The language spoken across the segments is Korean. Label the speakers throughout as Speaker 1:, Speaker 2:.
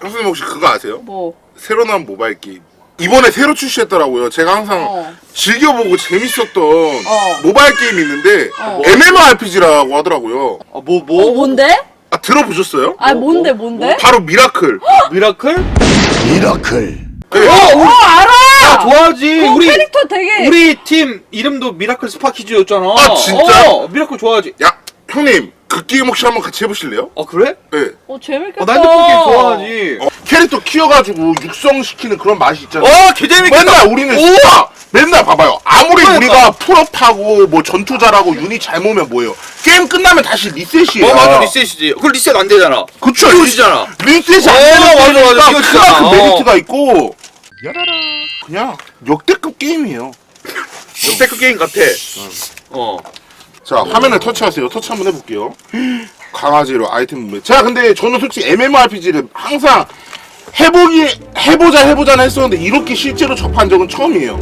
Speaker 1: 형수님 혹시 그거 아세요?
Speaker 2: 뭐
Speaker 1: 새로 나온 모바일 게임 이번에 새로 출시했더라고요. 제가 항상
Speaker 2: 어.
Speaker 1: 즐겨보고 재밌었던
Speaker 2: 어.
Speaker 1: 모바일 게임이 있는데
Speaker 2: 어.
Speaker 1: MMORPG라고 하더라고요.
Speaker 3: 아, 뭐,
Speaker 2: 어,
Speaker 3: 뭐?
Speaker 2: 뭔데?
Speaker 1: 아 들어보셨어요?
Speaker 2: 아 뭔데 뭔데?
Speaker 1: 바로 미라클.
Speaker 3: 미라클?
Speaker 4: 미라클
Speaker 1: 네.
Speaker 2: 어 알아!
Speaker 3: 아, 좋아하지.
Speaker 2: 그
Speaker 3: 우리,
Speaker 2: 캐릭터 되게
Speaker 3: 우리 팀 이름도 미라클 스파키즈였잖아.
Speaker 1: 아, 진짜?
Speaker 3: 어, 미라클 좋아하지.
Speaker 1: 야 형님 그 게임 혹시 한번 같이 해보실래요?
Speaker 3: 아, 그래?
Speaker 1: 네.
Speaker 2: 어 재밌겠다.
Speaker 3: 어, 나 핸드폰 게임 좋아하지.
Speaker 1: 어, 캐릭터 키워가지고 육성시키는 그런 맛이 있잖아요.
Speaker 3: 어, 개재밌겠다.
Speaker 1: 맨날 우리는
Speaker 3: 오!
Speaker 1: 진짜 맨날 봐봐요. 아무리
Speaker 3: 그러니까.
Speaker 1: 우리가 풀업하고 뭐 전투 잘하고 유닛 잘 모으면 뭐예요? 게임 끝나면 다시 리셋이에요.
Speaker 3: 어, 맞아, 리셋이지. 그 리셋 안 되잖아.
Speaker 1: 그쵸.
Speaker 3: 이거지잖아.
Speaker 1: 리셋이
Speaker 3: 어,
Speaker 1: 안
Speaker 3: 맞아, 맞아. 이거지잖아.
Speaker 1: 그만큼
Speaker 3: 어.
Speaker 1: 메리트가 있고 그냥 역대급 게임이에요.
Speaker 3: 역대급 게임 같아. 어.
Speaker 1: 자 화면을 터치하세요. 터치 한번 해볼게요. 강아지로 아이템 무매. 제가 근데 저는 솔직히 MMORPG를 항상 해보기 해보자 해보자 했었는데 이렇게 실제로 접한 적은 처음이에요.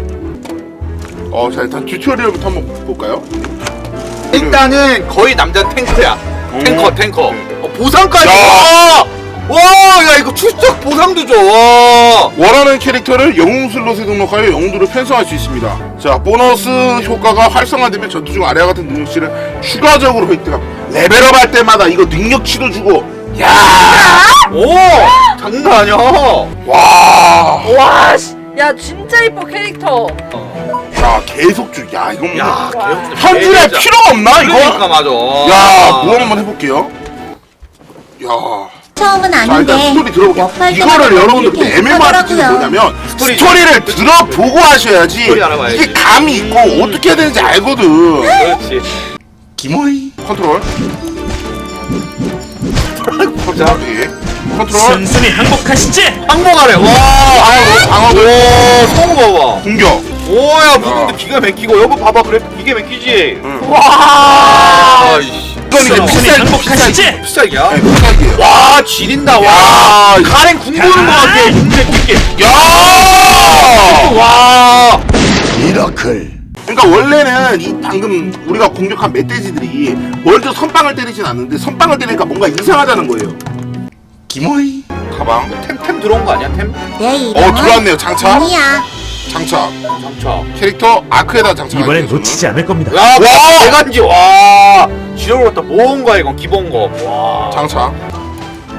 Speaker 1: 어, 자 일단 튜토리얼부터 한번 볼까요?
Speaker 3: 일단은 거의 남자 탱크야. 탱커,
Speaker 1: 음.
Speaker 3: 탱커. 어, 보상까지.
Speaker 1: 야.
Speaker 3: 와! 와, 야, 이거 출석 보상도 줘. 와.
Speaker 1: 원하는 캐릭터를 영웅 슬롯에 등록하여 영웅들을 편성할 수 있습니다. 자, 보너스 효과가 활성화되면 전투 중 아래와 같은 능력치를 추가적으로 획득함. 레벨업 할 때마다 이거 능력치도 주고. 야!
Speaker 3: 오! 장난 아니야.
Speaker 1: 와!
Speaker 2: 와, 씨. 야 진짜 이뻐 캐릭터.
Speaker 1: 야, 계속 주. 야, 이건 뭐.
Speaker 3: 야,
Speaker 2: 와.
Speaker 3: 개혁
Speaker 1: 편집할 필요가 없나, 이거?
Speaker 3: 그러니까 맞아.
Speaker 1: 야, 무한 한번 해볼게요. 야.
Speaker 5: 처음은
Speaker 1: 자,
Speaker 5: 아닌데
Speaker 1: 일단 스토리 들어볼게요.
Speaker 5: 역할
Speaker 1: 이거를 여러분들
Speaker 5: 이렇게 하더라고요.
Speaker 1: 뭐냐면
Speaker 3: 스토리.
Speaker 1: 스토리, 를 들어보고 하셔야지
Speaker 3: 스토리 알아봐야지.
Speaker 1: 이게 감이 있고 어떻게 해야 되는지 알거든.
Speaker 3: 그렇지.
Speaker 1: 기모이 컨트롤 컨트롤 예. 컨트롤
Speaker 4: 순순히 항복하시지
Speaker 3: 항복하래. 와.
Speaker 1: 방어로
Speaker 3: 오, 성우 봐봐.
Speaker 1: 공격
Speaker 3: 오야, 무는데 기가 막히고. 여보 봐봐. 그래, 기가 막히지.
Speaker 1: 응.
Speaker 2: 와.
Speaker 3: 아, 이씨.
Speaker 1: 이건 이제 피살
Speaker 4: 항복하시지
Speaker 3: 피살기야?
Speaker 1: 네, 피살기예요
Speaker 3: 와, 지린다. 와.
Speaker 1: 야,
Speaker 3: 가랭 궁 보는 거 같아. 궁대 끼게.
Speaker 1: 야
Speaker 3: 와.
Speaker 4: 미라클
Speaker 1: 그러니까 원래는 이 방금 우리가 공격한 멧돼지들이 먼저 선빵을 때리진 않는데 선빵을 때리니까 뭔가 이상하다는 거예요 기모이 가방
Speaker 3: 템, 템 들어온 거 아니야, 템?
Speaker 5: 내 이름은
Speaker 1: 어 들어왔네요 장착
Speaker 5: 아니야
Speaker 1: 장착
Speaker 3: 장차.
Speaker 1: 캐릭터 아크에다 장착
Speaker 4: 이번엔 놓치지 않을 겁니다
Speaker 3: 야,
Speaker 1: 와!
Speaker 3: 대간지, 와. 지력을 갖다 모은 거야, 이건 기본 거. 와.
Speaker 1: 장착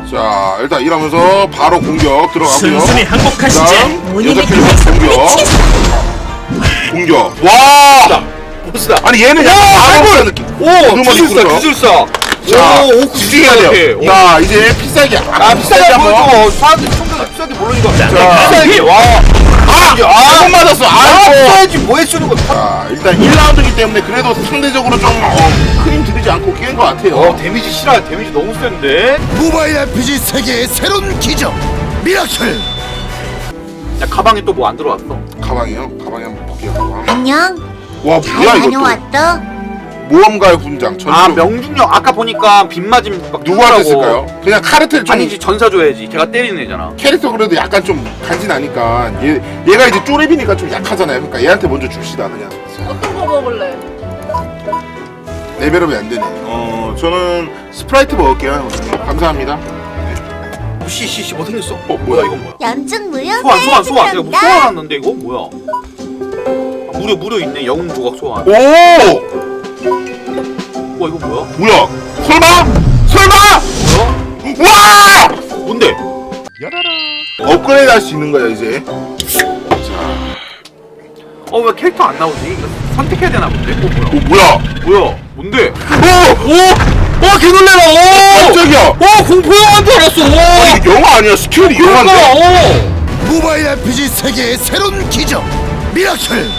Speaker 1: 자 일단 이러면서 바로 공격 들어가고요
Speaker 4: 순순히 항복하시지
Speaker 1: 그다음 여자 캐릭터 공격 공격 와
Speaker 3: 보스다.
Speaker 1: 아니 얘는 약간 마법사 느낌
Speaker 3: 오, 기술사? 기술사.
Speaker 1: 자
Speaker 3: 오, 오,
Speaker 1: 집중해야 돼요 이제 필살기
Speaker 3: 아, 비싸게 보여줘. 사람들 총각 비싸게 모르니까.
Speaker 1: 자.
Speaker 3: 비싸게, 와.
Speaker 1: 아!
Speaker 3: 아,
Speaker 1: 못 맞았어
Speaker 3: 아,
Speaker 1: 아이고
Speaker 3: 써야지, 뭐해 쓰는 거.
Speaker 1: 자 일단 1라운드이기 때문에 그래도 상대적으로 좀 어, 큰힘 들이지 않고 깬것 같아요
Speaker 3: 어, 데미지 싫어. 데미지 너무 센데.
Speaker 4: 모바일 RPG 세계의 새로운 기적 미라클
Speaker 3: 야, 가방에 또 뭐 안 들어왔어.
Speaker 1: 가방이요? 가방에 한번 볼게요 가방
Speaker 5: 안녕
Speaker 1: 와
Speaker 5: 잘
Speaker 1: 뭐야 이것도
Speaker 5: 다녀왔어
Speaker 1: 모험가의 훈장 전투
Speaker 3: 아, 명중력. 아까 보니까 빗 맞으면 막
Speaker 1: 누구한테
Speaker 3: 죽더라고.
Speaker 1: 쓸까요? 그냥 카르텔 좀
Speaker 3: 아니지, 전사 줘야지. 걔가 때리는 애잖아.
Speaker 1: 캐릭터 그래도 약간 좀 간지나니까 얘, 얘가 이제 쪼렙이니까 좀 약하잖아요 그러니까 얘한테 먼저 줍시다 그냥
Speaker 2: 어떤 거 먹을래?
Speaker 1: 레벨업이 안 되네 어 저는 스프라이트 먹을게요 형님. 감사합니다
Speaker 3: 씨씨씨 뭐 생겼어?
Speaker 1: 어,
Speaker 3: 뭐야 이건 뭐야?
Speaker 5: 연중 무효
Speaker 3: 소환 소환 소환 내가 뭐
Speaker 5: 해준단다.
Speaker 3: 소환 왔는데 이거 뭐야? 아, 무료 무료 있네 영웅 조각 소환
Speaker 1: 오!
Speaker 3: 와 이거 뭐야?
Speaker 1: 뭐야 설마? 설마?
Speaker 3: 뭐야?
Speaker 1: 와!
Speaker 3: 뭔데?
Speaker 1: 업그레이드 할 수 있는 거야 이제
Speaker 3: 어 왜 캐릭터 안 나오지? 이거 선택해야 되나 본데? 어 뭐야?
Speaker 1: 어 뭐야
Speaker 3: 뭐야? 뭔데?
Speaker 1: 오!
Speaker 3: 오! 와 개놀래라! 오!
Speaker 1: 깜짝이야
Speaker 3: 와 공포 영화인 줄 알았어!
Speaker 1: 아니 이게 영화 아니야 스케일이 영화인데
Speaker 3: 그러니까!
Speaker 4: 모바일 RPG 세계의 새로운 기적 미라클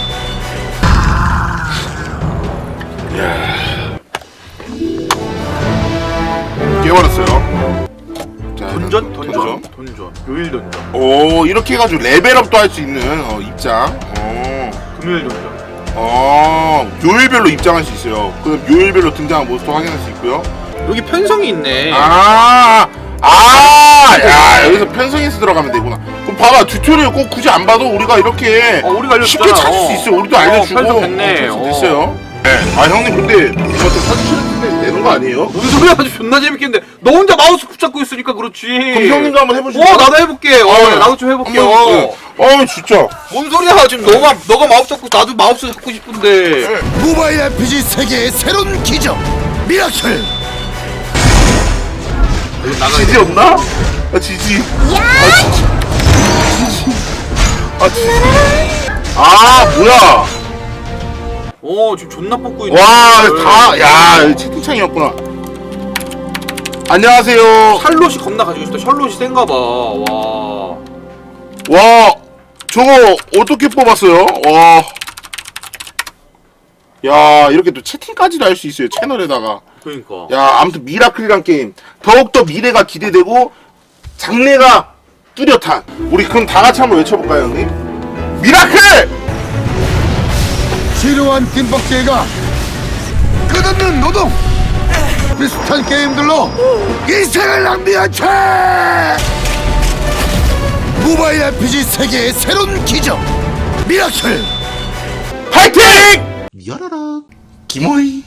Speaker 1: 자,
Speaker 3: 어! 던전? 던전? 던전 요일 던전
Speaker 1: 오 이렇게 해가지고 레벨업도 할 수 있는 어, 입장 어.
Speaker 3: 금요일 던전
Speaker 1: 어 요일별로 입장할 수 있어요 그럼 요일별로 등장한 모습도 확인할 수 있고요
Speaker 3: 여기 편성이 있네
Speaker 1: 아, 아, 야, 여기서 편성해서 들어가면 되구나. 그럼 봐봐, 튜토리얼 꼭 굳이 안 봐도 우리가 이렇게
Speaker 3: 어, 우리가 알려줬잖아.
Speaker 1: 쉽게 찾을 수
Speaker 3: 어.
Speaker 1: 있어. 우리도
Speaker 3: 어,
Speaker 1: 알려주고.
Speaker 3: 편성됐네.
Speaker 1: 어, 편성됐어요. 네. 아 형님 근데 좀 사주시는 데 되는 거 아니에요?
Speaker 3: 무슨 소리야 아주 존나 재밌겠는데 너 혼자 마우스 붙잡고 있으니까 그렇지
Speaker 1: 그럼 형님도 한번 해보시죠.
Speaker 3: 어 나도 해볼게 어
Speaker 1: 어.
Speaker 3: 나도 좀 해볼게 어.
Speaker 1: 네. 어 진짜.
Speaker 3: 뭔 소리야 지금 너가 너가 마우스 잡고 나도 마우스 잡고 싶은데
Speaker 4: 모바일 RPG 세계의 새로운 기적 미라클
Speaker 1: 지지 없나? 아 지지. 아. 지지. 아 지지. 아 뭐야?
Speaker 3: 어 지금 존나 뽑고 있네
Speaker 1: 와, 다, 야, 채팅창이었구나. 안녕하세요.
Speaker 3: 샬롯이 겁나 가지고 있어 샬롯이 센가 봐 와
Speaker 1: 와, 저거 어떻게 뽑았어요? 와. 야, 이렇게 또 채팅까지도 할 수 있어요, 채널에다가.
Speaker 3: 그러니까
Speaker 1: 야, 아무튼 미라클이란 게임. 더욱더 미래가 기대되고, 장래가 뚜렷한. 우리 그럼 다 같이 한번 외쳐볼까요, 형님? 미라클!
Speaker 4: 지루한 뒷박질과 끝없는 노동 비슷한 게임들로 인생을 낭비한 채 모바일 RPG 세계의 새로운 기적 미라클
Speaker 1: 파이팅! 열어라. 기모이.